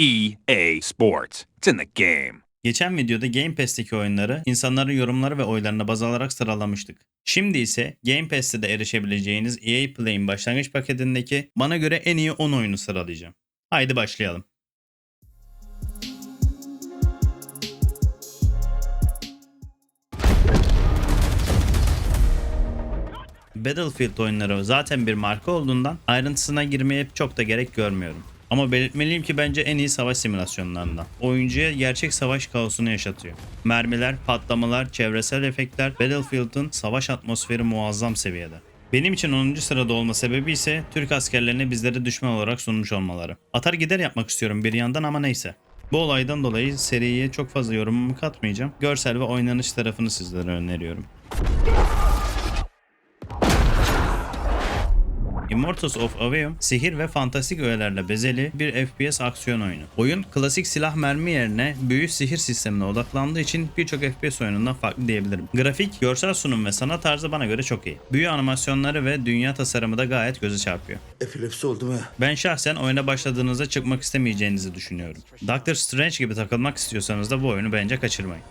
EA Sports. It's in the game. Geçen videoda Game Pass'teki oyunları insanların yorumları ve oylarına baz alarak sıralamıştık. Şimdi ise Game Pass'te de erişebileceğiniz EA Play'in başlangıç paketindeki bana göre en iyi 10 oyunu sıralayacağım. Haydi başlayalım. Battlefield oyunları zaten bir marka olduğundan ayrıntısına girmeye çok da gerek görmüyorum. Ama belirtmeliyim ki bence en iyi savaş simülasyonlarından. Oyuncuya gerçek savaş kaosunu yaşatıyor. Mermiler, patlamalar, çevresel efektler, Battlefield'ın savaş atmosferi muazzam seviyede. Benim için 10. sırada olma sebebi ise Türk askerlerini bizlere düşman olarak sunmuş olmaları. Atar gider yapmak istiyorum bir yandan ama neyse. Bu olaydan dolayı seriye çok fazla yorumumu katmayacağım. Görsel ve oynanış tarafını sizlere öneriyorum. Immortals of Aveum, sihir ve fantastik öğelerle bezeli bir FPS aksiyon oyunu. Oyun, klasik silah mermi yerine büyü sihir sistemine odaklandığı için birçok FPS oyunundan farklı diyebilirim. Grafik, görsel sunum ve sanat tarzı bana göre çok iyi. Büyü animasyonları ve dünya tasarımı da gayet göze çarpıyor. Epilepsi oldu mu? Ben şahsen oyuna başladığınızda çıkmak istemeyeceğinizi düşünüyorum. Doctor Strange gibi takılmak istiyorsanız da bu oyunu bence kaçırmayın.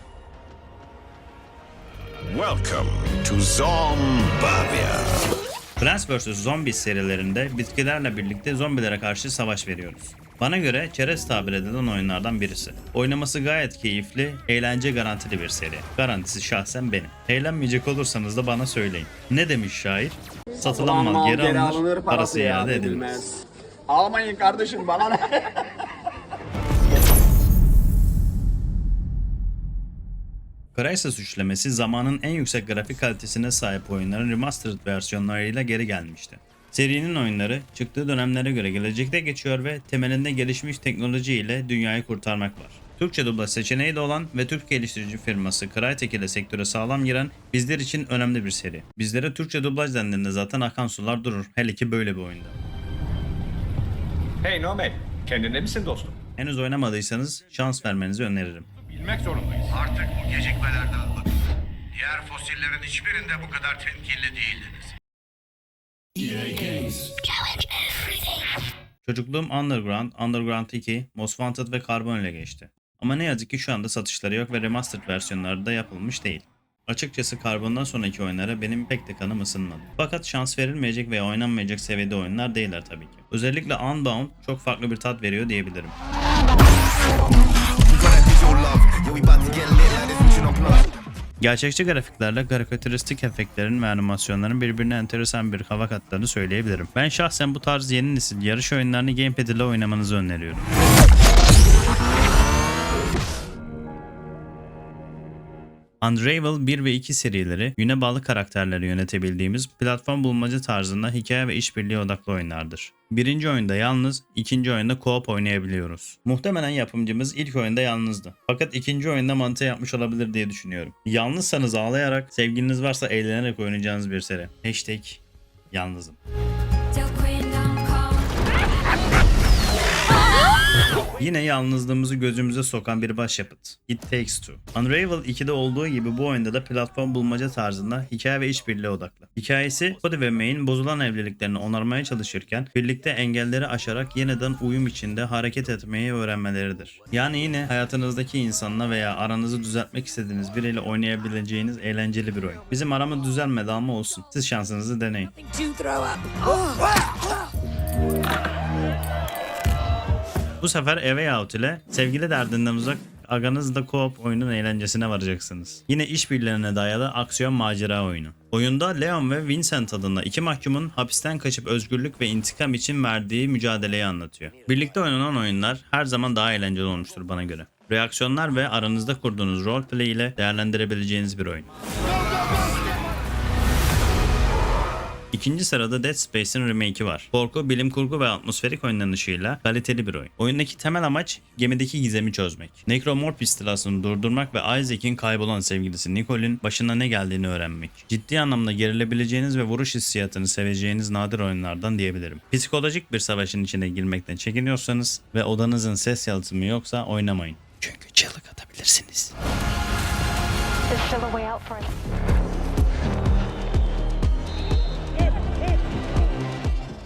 Welcome to Zombavia. Plants vs. Zombies serilerinde bitkilerle birlikte zombilere karşı savaş veriyoruz. Bana göre çerez tabir edilen oyunlardan birisi. Oynaması gayet keyifli, eğlence garantili bir seri. Garantisi şahsen benim. Eğlenmeyecek olursanız da bana söyleyin. Ne demiş şair? Satılan mal geri alınır, parası iade edilmez. Almayın kardeşim bana ne? Crysis üçlemesi zamanın en yüksek grafik kalitesine sahip oyunların remastered versiyonlarıyla geri gelmişti. Serinin oyunları çıktığı dönemlere göre gelecekte geçiyor ve temelinde gelişmiş teknoloji ile dünyayı kurtarmak var. Türkçe dublaj seçeneği de olan ve Türk geliştirici firması Crytek ile sektöre sağlam giren bizler için önemli bir seri. Bizlere Türkçe dublaj dendiğinde zaten akan sular durur. Hele ki böyle bir oyunda. Hey Nomad, kendinde misin dostum? Henüz oynamadıysanız şans vermenizi öneririm. Bilmek zorundayız. Artık bu gecikmelerden bıktım. Diğer fosillerin hiçbirinde bu kadar temkinli değildiniz. Çocukluğum Underground, Underground 2, Most Wanted ve Carbon ile geçti. Ama ne yazık ki şu anda satışları yok ve remastered versiyonları da yapılmış değil. Açıkçası Carbon'dan sonraki oyunlara benim pek de kanım ısınmadı. Fakat şans verilmeyecek veya oynanmayacak seviyede oyunlar değiller tabii ki. Özellikle Unbound çok farklı bir tat veriyor diyebilirim. Gerçekçi grafiklerle karikatüristik efektlerin ve animasyonların birbirine enteresan bir hava kattığını söyleyebilirim. Ben şahsen bu tarz yeni nesil yarış oyunlarını gamepad ile oynamanızı öneriyorum. Unravel 1 ve 2 serileri güne bağlı karakterleri yönetebildiğimiz platform bulmaca tarzında hikaye ve işbirliği odaklı oyunlardır. Birinci oyunda yalnız, ikinci oyunda co-op oynayabiliyoruz. Muhtemelen yapımcımız ilk oyunda yalnızdı. Fakat ikinci oyunda mantığı yapmış olabilir diye düşünüyorum. Yalnızsanız ağlayarak, sevgiliniz varsa eğlenerek oynayacağınız bir seri. Hashtag yalnızım. Tell Yine yalnızlığımızı gözümüze sokan bir başyapıt. It Takes Two. Unravel 2'de olduğu gibi bu oyunda da platform bulmaca tarzında hikaye ve işbirliği odaklı. Hikayesi Cody ve May'in bozulan evliliklerini onarmaya çalışırken birlikte engelleri aşarak yeniden uyum içinde hareket etmeyi öğrenmeleridir. Yani yine hayatınızdaki insanla veya aranızı düzeltmek istediğiniz biriyle oynayabileceğiniz eğlenceli bir oyun. Bizim aramız düzelmedi ama olsun. Siz şansınızı deneyin. Bu sefer A Way Out ile sevgili derdinden uzak aganızla co-op oyunun eğlencesine varacaksınız. Yine işbirliğine dayalı aksiyon macera oyunu. Oyunda Leon ve Vincent adında iki mahkumun hapisten kaçıp özgürlük ve intikam için verdiği mücadeleyi anlatıyor. Birlikte oynanan oyunlar her zaman daha eğlenceli olmuştur bana göre. Reaksiyonlar ve aranızda kurduğunuz roleplay ile değerlendirebileceğiniz bir oyun. İkinci sırada Dead Space'in remake'i var. Korku, bilim kurgu ve atmosferik oynanışıyla kaliteli bir oyun. Oyundaki temel amaç gemideki gizemi çözmek. Necromorph istilasını durdurmak ve Isaac'in kaybolan sevgilisi Nicole'in başına ne geldiğini öğrenmek. Ciddi anlamda gerilebileceğiniz ve vuruş hissiyatını seveceğiniz nadir oyunlardan diyebilirim. Psikolojik bir savaşın içine girmekten çekiniyorsanız ve odanızın ses yalıtımı yoksa oynamayın. Çünkü çığlık atabilirsiniz. There's still a way out for us.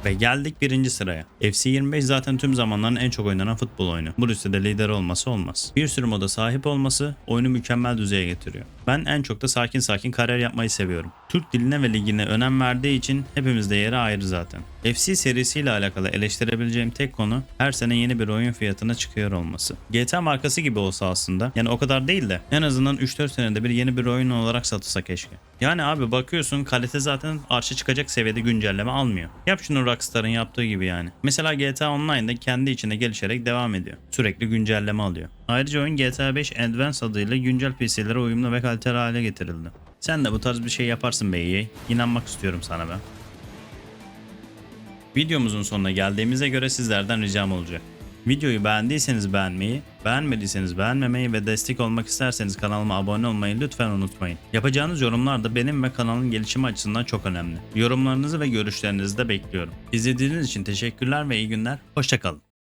Ve geldik birinci sıraya. FC 25 zaten tüm zamanların en çok oynanan futbol oyunu. Bu listede lider olması olmaz. Bir sürü moda sahip olması oyunu mükemmel düzeye getiriyor. Ben en çok da sakin sakin kariyer yapmayı seviyorum. Türk diline ve ligine önem verdiği için hepimizde yeri ayrı zaten. FC serisiyle alakalı eleştirebileceğim tek konu her sene yeni bir oyun fiyatına çıkıyor olması. GTA markası gibi olsa aslında yani o kadar değil de en azından 3-4 senede bir yeni bir oyun olarak satılsa keşke. Yani abi bakıyorsun kalite zaten arşa çıkacak seviyede güncelleme almıyor. Yap şunu Rockstar'ın yaptığı gibi yani. Mesela GTA Online'da kendi içinde gelişerek devam ediyor. Sürekli güncelleme alıyor. Ayrıca oyun GTA 5 Advance adıyla güncel PC'lere uyumlu ve kaliteli hale getirildi. Sen de bu tarz bir şey yaparsın be EA. İnanmak istiyorum sana ben. Videomuzun sonuna geldiğimize göre sizlerden ricam olacak. Videoyu beğendiyseniz beğenmeyi, beğenmediyseniz beğenmemeyi ve destek olmak isterseniz kanalıma abone olmayı lütfen unutmayın. Yapacağınız yorumlar da benim ve kanalın gelişimi açısından çok önemli. Yorumlarınızı ve görüşlerinizi de bekliyorum. İzlediğiniz için teşekkürler ve iyi günler. Hoşçakalın.